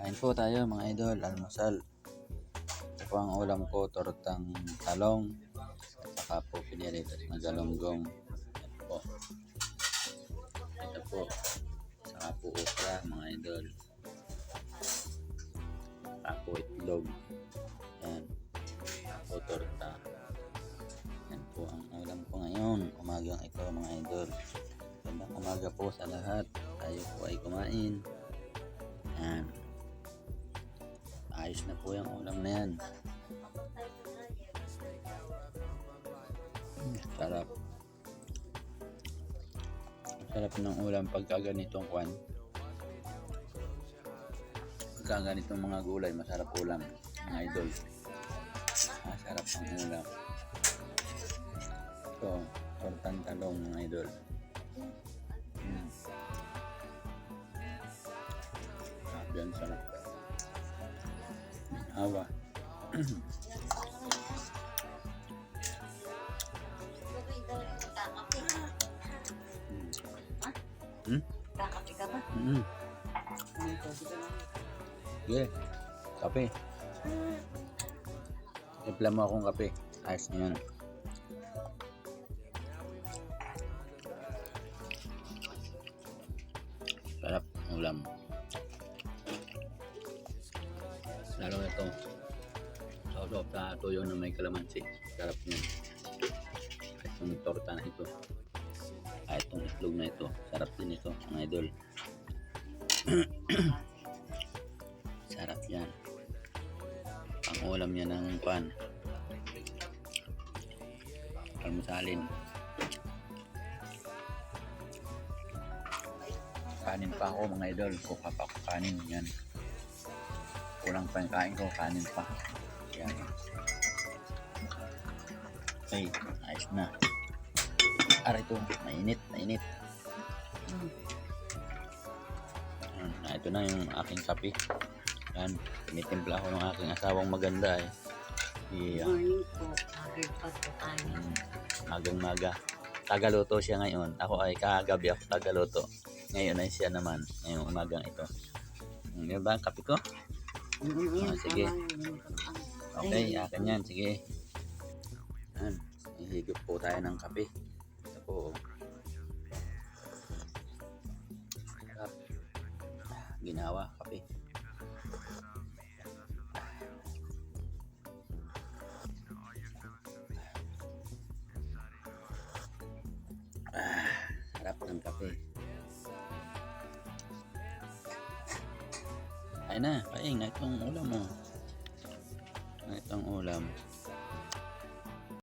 Kain po tayo mga idol, almusal. Ito po ang ulam ko, tortang talong. At saka po piniritas na galunggong. Ito po. Ito po. Saka po okra mga idol. Saka po itlog. Yan. Saka po torta. Yan po ang ulam ko ngayon. Umagang ito mga idol. Magandang umaga po sa lahat. Tayo po ay kumain. Yan. Ayos na po yung ulam na yan. Sarap. Sarap ng ulam pagka ganitong kwan. Pagka ganitong mga gulay, masarap ulam. Mga idol. Masarap ang ulam. Ito, tortang talong mga idol. Mm. Sarap yan, sarap. Awa. Hmm? Kakape ka ba? Mm. Sige. Kape. Timpla mo akong kape. Ayos na yan. Sarap ulam. Lalo na ito. Sausaw sa tuyo na may kalamansi. Sarap niyan. Itong torta na ito. Ah, itong itlog na ito. Sarap din ito, mga idol. Sarap yan. Ang ulam niya ng pan. Almusalin. Kanin pa ako mga idol. Kuha pa ako kanin. Yan. Kulang pa yung kain ko. Kanin pa. Yan. Okay. Ayos na. Aray ito. Mainit. Mainit. Yan. Ah, ito na yung aking kape. Yan. Tinitimpla ako ng aking asawang maganda eh. Yeah. Morning po. Agad pa po tayo. Mm, magang maga. Tagaluto siya ngayon. Ako ay kagabi ako tagaluto. Ngayon ay siya naman. Ngayong umagang ito. Yan ba ang kape ko? Ah, sige. Okay, akin yan. Sige. Yan. Ihigop po tayo ng kape. Ito po. Sarap. Ginawa, kape. Ah, sarap ng kape. Ay na, kain na itong ulam mo. Na itong ulam.